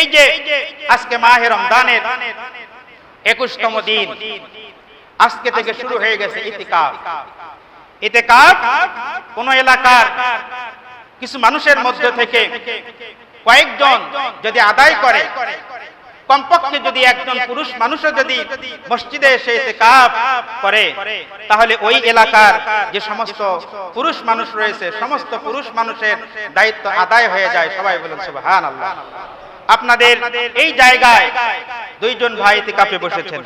এই যে আজকে মাহে রমজানের একুশতম দিন, আজকে থেকে শুরু হয়ে গেছে ইতিকাফ ইতিকাফ কোন এলাকার কিছু মানুষের মধ্য থেকে কয়েকজন যদি আদায় করে, কমপক্ষে যদি একজন পুরুষ মানুষও যদি মসজিদে এসে কাপ করে, তাহলে ওই এলাকার যে সমস্ত পুরুষ মানুষ রয়েছে, সমস্ত পুরুষ মানুষের দায়িত্ব আদায় হয়ে যায়। সবাই বলুন, সুবহানাল্লাহ। আপনাদের এই জায়গায় দুইজন ভাই কাপে বসেছেন।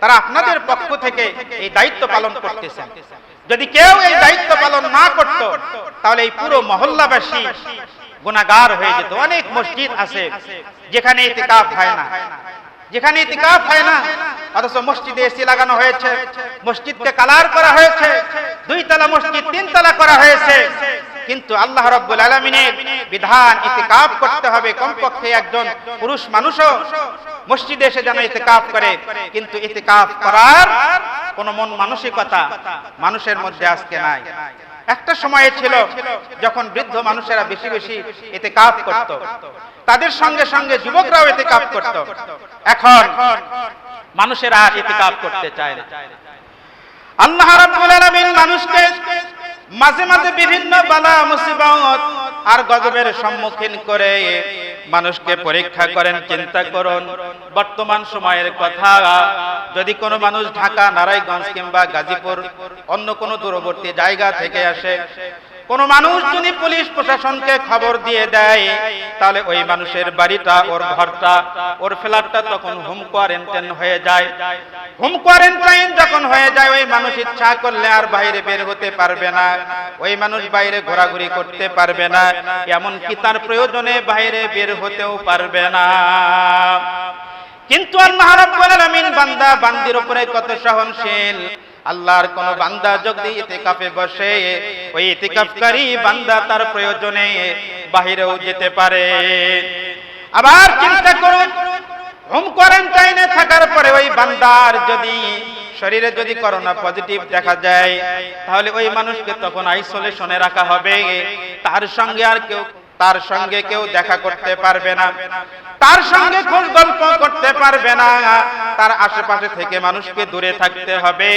তারা আপনাদের পক্ষ থেকে এই দায়িত্ব পালন করতেছেন। যদি কেউ এই দায়িত্ব পালন না করত, তাহলে এই পুরো মহল্লাবাসী গুনাহগার হয়ে যেত। অনেক মসজিদ আছে যেখানে ইতিকাফ হয় না। যেখানে ইতিকাফ হয় না, অথচ মসজিদে এসি লাগানো হয়েছে, মসজিদকে কালার করা হয়েছে দুই তলা মসজিদ তিন তলা করা হয়েছে। কিন্তু আল্লাহ রাব্বুল আলামিনের বিধান ইতিকাফ করতে হবে। কমপক্ষে একজন পুরুষ মানুষও মসজিদে এসে যেন ইতিকাফ করে। কিন্তু ইতিকাফ করার কোন মন মানসিকতা মানুষের মধ্যে আজকে নাই। একটা সময় ছিল যখন বৃদ্ধ মানুষেরা বেশি বেশি এতে কাপ করত। তাদের সঙ্গে সঙ্গে যুবকরাও এতে কাপ করত। এখন মানুষেরা আর এতে কাপ করতে চায় না। আল্লাহ রাব্বুল আলামিন মানুষকে মাঝে মাঝে বিভিন্ন বালা মুসিবত আর গজবের সম্মুখীন করে মানুষকে পরীক্ষা করেন, চিন্তা করুন। বর্তমান সময়ের কথা, যদি কোনো মানুষ ঢাকা, নারায়ণগঞ্জ কিংবা গাজীপুর, অন্য কোনো দূরবর্তী জায়গা থেকে আসে কোন মানুষ যদি পুলিশ প্রশাসনকে খবর দিয়ে দেয়, তাহলে ওই মানুষের বাড়িটা, ওর ঘরটা, ওর ফ্ল্যাটটা তখন হোম কোয়ারেন্টাইন হয়ে যায়। হোম কোয়ারেন্টাইন যখন হয়ে যায়, ওই মানুষ ইচ্ছা করলে আর বাইরে বের হতে পারবে না। ওই মানুষ বাইরে ঘোরাঘুরি করতে পারবে না এমন কি তার প্রয়োজনে বাইরে বের হতেও পারবে না। কিন্তু বান্দা বান্দির উপরে কত সহনশীল। আল্লাহর কোন বান্দা যদি ইতিকাফে বসে ওই ইতিকাফকারী বান্দা তার প্রয়োজনে বাহিরেও যেতে পারে। আবার চিন্তা করুন হোম কোয়ারেন্টাইনে থাকার পরে ওই বান্দার যদি শরীরে যদি করোনা পজিটিভ দেখা যায়, তাহলে ওই মানুষকে তখন আইসোলেশনে রাখা হবে। তার সঙ্গে আর কেউ তার সঙ্গে কেউ দেখা করতে পারবে না। তার সঙ্গে খোঁজ গল্প করতে পারবে না। তার আশেপাশে থেকে মানুষকে দূরে থাকতে হবে।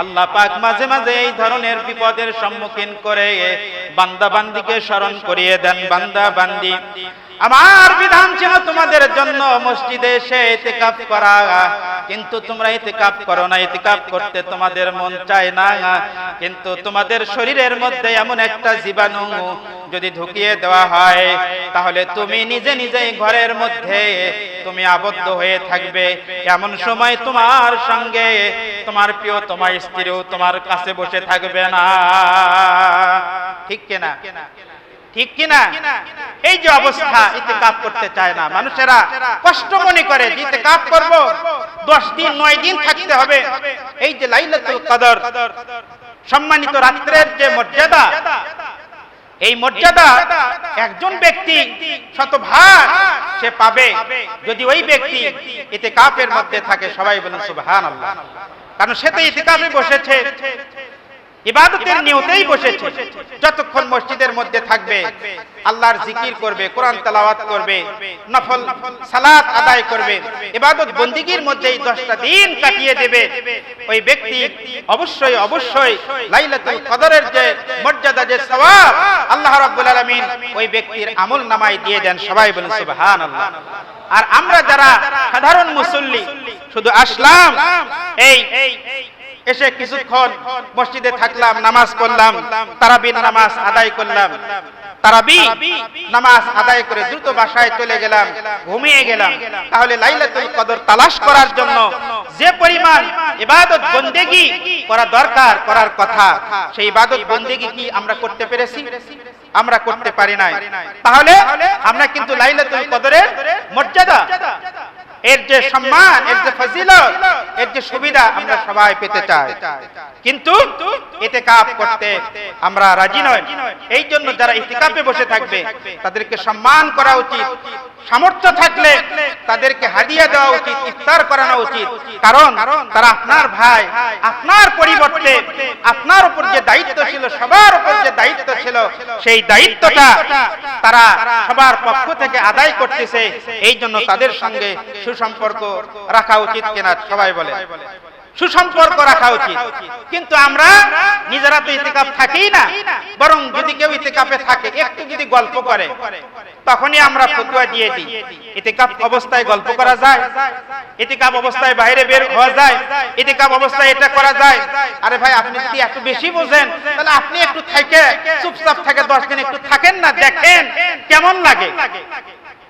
আল্লাহ পাক মাঝে মাঝে এই ধরনের বিপদের সম্মুখীন করে। বান্দা বান্দিকে স্মরণ করিয়ে দেন, বান্দা বান্দি। আমার বিধান ছিল জন্য মসজিদে এসে ইতিকাফ করা। কিন্তু তোমরা ইতিকাফ করো না, ইতিকাফ করতে তোমাদের মন চায় না। কিন্তু তোমাদের শরীরের মধ্যে এমন একটা জীবাণু যদি ঢুকিয়ে দেওয়া হয়, তাহলে তুমি নিজে নিজেই ঘরের মধ্যে তুমি আবদ্ধ হয়ে থাকবে। এমন সময় তোমার সঙ্গে তোমার প্রিয়, তোমার স্ত্রীও তোমার কাছে বসে থাকবে না। ঠিক কিনা? ঠিক কিনা? এই যে অবস্থা ইতে কাপ করতে চায় না। মানুষেরা কষ্ট মনে করে যে কাপ করব, দশ দিন, নয় দিন থাকতে হবে। এই যে লাইলাতুল কদর, সম্মানিত রাত্রের যে মর্যাদা, এই মর্যাদা একজন ব্যক্তি শতভাগ সে পাবে। যদি ওই ব্যক্তি এতে কাপের মধ্যে থাকে, সবাই বলেন সুবহান আল্লাহ কারণ সে তো ইতিকাফে বসেছে। ইবাদতের নিয়তেই বসেছে। যতক্ষণ মসজিদের মধ্যে থাকবে আল্লাহর জিকির করবে কোরআন তালাওয়াত করবে নফল সালাত আদায় করবে ইবাদত বন্দিগির মধ্যেই দশটা দিন কাটিয়ে দেবে। ওই ব্যক্তি অবশ্যই অবশ্যই লাইলাতুল কদরের যে মর্যাদা যে সওয়াব আল্লাহ রাব্বুল আলামিন ওই ব্যক্তির আমল নামায় দিয়ে দেন। সবাই বলেন সুবহানাল্লাহ। আর আমরা যারা সাধারণ মুসল্লি শুধু আসলাম এই এসে কিছুক্ষণ মসজিদে থাকলাম, নামাজ পড়লাম, তারাবির নামাজ আদায় করলাম। তারাবি নামাজ আদায় করে দ্রুত বাসায় চলে গেলাম, ঘুমিয়ে গেলাম। তাহলে লাইলাতুল কদর তালাশ করার জন্য যে পরিমাণ ইবাদত বন্দেগি করা দরকার, করার কথা, সেই ইবাদত বন্দেগি কি আমরা করতে পেরেছি? আমরা করতে পারি নাই। তাহলে আমরা কিন্তু লাইলাতুল কদরের মর্যাদা এর যে সম্মান, এর যে ফজিলত, এর যে সুবিধা আমরা সবাই পেতে চাই। কিন্তু এতে কাপ করতে আমরা রাজি নয় এই জন্য যারা ইতিকাপে বসে থাকবে, তাদেরকে সম্মান করা উচিত, সামর্থ্য থাকলে তাদেরকে হাদিয়া দেওয়া উচিত, ইফতার করানো উচিত। কারণ তারা আপনার ভাই, আপনার পরিবর্তে, আপনার উপর যে দায়িত্ব ছিল, সবার উপর যে দায়িত্ব ছিল, সেই দায়িত্বটা তারা সবার পক্ষ থেকে আদায় করতেছে। এই জন্য তাদের সঙ্গে সুসম্পর্ক রাখা উচিত কিনা সবাই বলে। সুসম্পর্ক রাখা উচিত। কিন্তু আমরা নিজেরা তো ইতিকাপ থাকি না। বরং যদি কেউ ইতিকাপে থাকে, একটু যদি গল্প করে, তখনই আমরা ফতুয়া দিয়ে দিই। ইতিকাপ অবস্থায় গল্প করা যায় ইতিকাপ অবস্থায় বাইরে বের হওয়া যায় ইতিকাপ অবস্থায় এটা করা যায়। আরে ভাই, আপনি যদি এত বেশি বোঝেন, তাহলে আপনি একটু থেকে, চুপচাপ থেকে দশ দিন একটু থাকেন না, দেখেন কেমন লাগে।